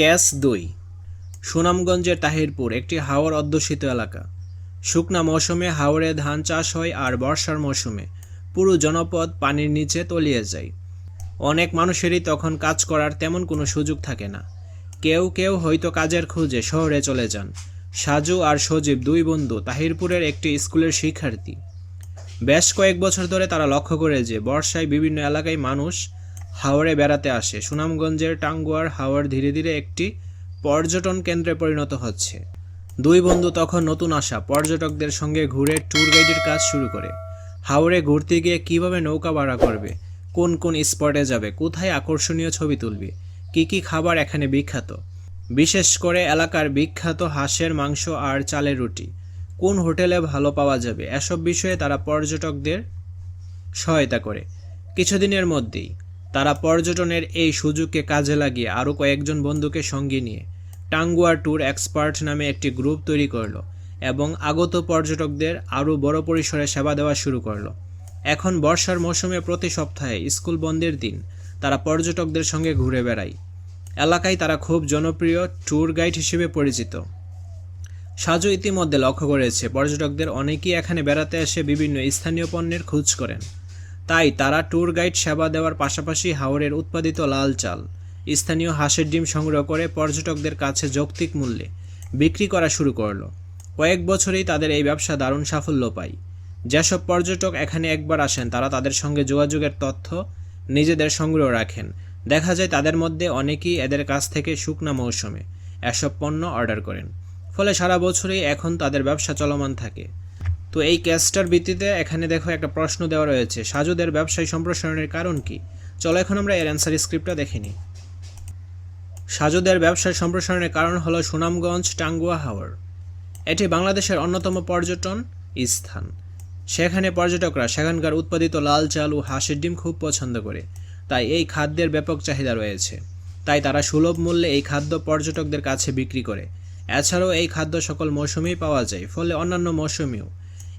Cash দুই। সুনামগঞ্জের তাহিরপুর, একটি হাওর অধ্যুষিত এলাকা। শুকনা মৌসুমে হাওরে ধান চাষ হয় আর বর্ষার মৌসুমে। পুরো জনপদ পানির নিচে তলিয়ে যায়। অনেক মানুষেরই তখন কাজ করার তেমন কোনো সুযোগ থাকে না। কেউ কেউ হয়তো কাজের খোঁজে শহরে চলে যান। সাজু আর সজীব দুই বন্ধু তাহিরপুরের একটি স্কুলের শিক্ষার্থী। বেশ কয়েক বছর ধরে তারা লক্ষ্য করে যে বর্ষায় বিভিন্ন এলাকায় মানুষ হাওড়ে বেড়াতে আসে। সুনামগঞ্জের টাঙ্গুয়ার হাওড় ধীরে ধীরে একটি পর্যটন কেন্দ্রে পরিণত হচ্ছে। দুই বন্ধু তখন নতুন আসা পর্যটকদের সঙ্গে ঘুরে ট্যুর গাইডের কাজ শুরু করে। হাওড়ে ঘুরতে গিয়ে কীভাবে নৌকা ভাড়া করবে? কোন কোন স্পটে যাবে? কোথায় আকর্ষণীয় ছবি তুলবে? কি কি খাবার এখানে বিখ্যাত? বিশেষ করে এলাকার বিখ্যাত হাঁসের মাংস আর চালের রুটি। কোন হোটেলে ভালো পাওয়া যাবে? এসব বিষয়ে তারা পর্যটকদের সহায়তা করে। কিছুদিনের মধ্যেই তারা পর্যটনের এই সুযোগকে কাজে লাগিয়ে আরও কয়েকজন বন্ধুকে সঙ্গে নিয়ে টাঙ্গুয়ার ট্যুর এক্সপার্ট নামে একটি গ্রুপ তৈরি করল এবং আগত পর্যটকদের আরও বড় পরিসরে সেবা দেওয়া শুরু করল। এখন বর্ষার মৌসুমে প্রতি সপ্তাহে স্কুল বন্ধের দিন তারা পর্যটকদের সঙ্গে ঘুরে বেড়ায়। এলাকায় তারা খুব জনপ্রিয় ট্যুর গাইড হিসেবে পরিচিত। সাজু ইতিমধ্যে লক্ষ্য করেছে, পর্যটকদের অনেকেই এখানে বেড়াতে এসে বিভিন্ন স্থানীয় পণ্যের খোঁজ করেন। তাই তারা ট্যুর গাইড সেবা দেওয়ার পাশাপাশি হাওড়ের উৎপাদিত লাল চাল, স্থানীয় হাঁসের ডিম সংগ্রহ করে পর্যটকদের কাছে যৌক্তিক মূল্যে বিক্রি করা শুরু করল। কয়েক বছরেই তাদের এই ব্যবসা দারুণ সাফল্য পায়। যেসব পর্যটক এখানে একবার আসেন, তারা তাদের সঙ্গে যোগাযোগের তথ্য নিজেদের সংগ্রহ রাখেন। দেখা যায় তাদের মধ্যে অনেকেই এদের কাছ থেকে শুকনা মৌসুমে এসব পণ্য অর্ডার করেন। ফলে সারা বছরেই এখন তাদের ব্যবসা চলমান থাকে। তো এই ক্যাচটার ভিত্তিতে এখানে দেখো একটা প্রশ্ন দেওয়া রয়েছে, সাজুদের ব্যবসায় সম্প্রসারণের কারণ কি? চলো এখন আমরা এর অ্যান্সার স্ক্রিপ্টটা দেখে নিই। সাজুদের ব্যবসায় সম্প্রসারণের কারণ হলো সুনামগঞ্জ টাঙ্গুয়া হাওর। এটি বাংলাদেশের অন্যতম পর্যটন স্থান। সেখানে পর্যটকরা সেখানকার উৎপাদিত লাল চাল ও হাঁসের ডিম খুব পছন্দ করে। তাই এই খাদ্যের ব্যাপক চাহিদা রয়েছে। তাই তারা সুলভ মূল্যে এই খাদ্য পর্যটকদের কাছে বিক্রি করে। এছাড়াও এই খাদ্য সকল মৌসুমেই পাওয়া যায়, ফলে অন্যান্য মৌসুমেও।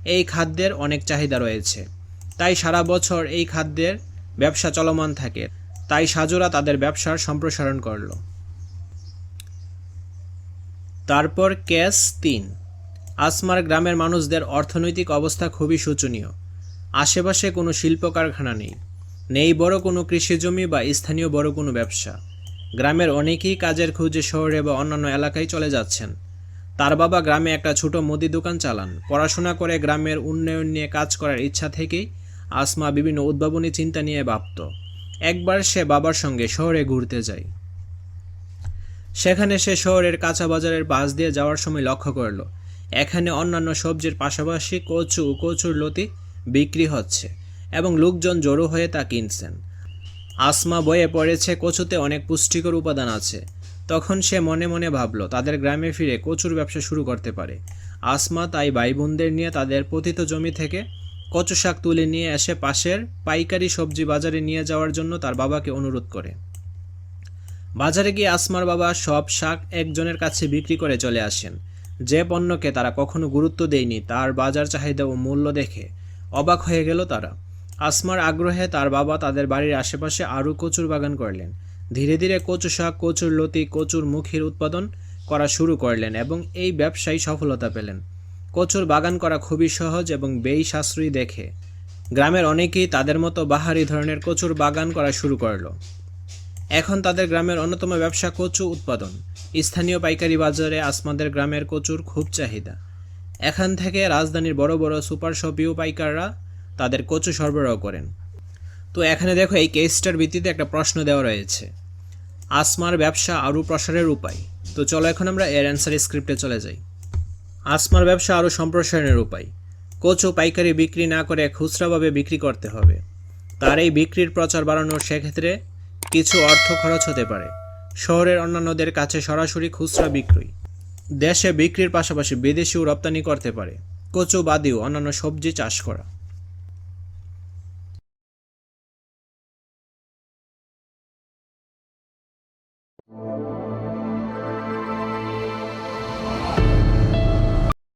এই খাদ্যের অনেক চাহিদা রয়েছে। তাই সারা বছর এই খাদ্যের ব্যবসা চলমান থাকে। তাই সাজুরা তাদের ব্যবসার সম্প্রসারণ করল। তারপর ক্যাশ তিন। আসমার গ্রামের মানুষদের অর্থনৈতিক অবস্থা খুবই শোচনীয়। আশেপাশে কোনো শিল্প কারখানা নেই। নেই বড় কোনো কৃষিজমি বা স্থানীয় বড় কোনো ব্যবসা। গ্রামের অনেকেই কাজের খোঁজে শহরে বা অন্যান্য এলাকায় চলে যাচ্ছেন। তার বাবা গ্রামে একটা ছোট মুদি দোকান চালান। পড়াশোনা করে গ্রামের উন্নয়ন নিয়ে কাজ করার ইচ্ছা থেকেই আসমা বিভিন্ন উদ্ভাবনী চিন্তা নিয়ে ভাবত। একবার সে বাবার সঙ্গে শহরে ঘুরতে যায়। সেখানে সে শহরের কাঁচা বাজারের পাশ দিয়ে যাওয়ার সময় লক্ষ্য করল, এখানে অন্যান্য সবজির পাশাপাশি কচু কচুর লতি বিক্রি হচ্ছে এবং লোকজন জড়ো হয়ে তা কিনছেন। আসমা বয়ে পড়েছে কচুতে অনেক পুষ্টিকর উপাদান আছে। তখন সে মনে মনে ভাবলো, তাদের গ্রামে ফিরে কচুর ব্যবসা শুরু করতে পারে। আসমা তাই ভাই বোনদের নিয়ে তাদের পতিত জমি থেকে কচু শাক তুলে নিয়ে এসে পাশের পাইকারি সবজি বাজারে নিয়ে যাওয়ার জন্য তার বাবাকে অনুরোধ করে। বাজারে গিয়ে আসমার বাবা সব শাক একজনের কাছে বিক্রি করে চলে আসেন। যে পণ্যকে তারা কখনো গুরুত্ব দেয়নি, তার বাজার চাহিদা ও মূল্য দেখে অবাক হয়ে গেল তারা। আসমার আগ্রহে তার বাবা তাদের বাড়ির আশেপাশে আরও কচুর বাগান করলেন। ধীরে ধীরে কচু শাক, কচুর লতি, কচুর মুখির উৎপাদন করা শুরু করলেন এবং এই ব্যবসায় সফলতা পেলেন। কচুর বাগান করা খুবই সহজ এবং ব্যয় সাশ্রয়ী দেখে। গ্রামের অনেকেই তাদের মতো বাহারি ধরনের কচুর বাগান করা শুরু করল। এখন তাদের গ্রামের অন্যতম ব্যবসা কচু উৎপাদন। স্থানীয় পাইকারি বাজারে আসমাদের গ্রামের কচুর খুব চাহিদা। এখান থেকে রাজধানীর বড় বড় সুপার শপিও পাইকাররা তাদের কচু সরবরাহ করেন। তো এখানে দেখো এই কেসটার ভিত্তিতে একটা প্রশ্ন দেওয়া রয়েছে। আসমার ব্যবসা আরও প্রসারের উপায়। তো চলো এখন আমরা এর অ্যান্সার স্ক্রিপ্টে চলে যাই। আসমার ব্যবসা আরও সম্প্রসারণের উপায়। কচু পাইকারি বিক্রি না করে খুচরাভাবে বিক্রি করতে হবে। তার এই বিক্রির প্রচার বাড়ানোর সেক্ষেত্রে কিছু অর্থ খরচ হতে পারে। শহরের অন্যান্যদের কাছে সরাসরি খুচরা বিক্রয়। দেশে বিক্রির পাশাপাশি বিদেশেও রপ্তানি করতে পারে। কচু বাদেও অন্যান্য সবজি চাষ করা।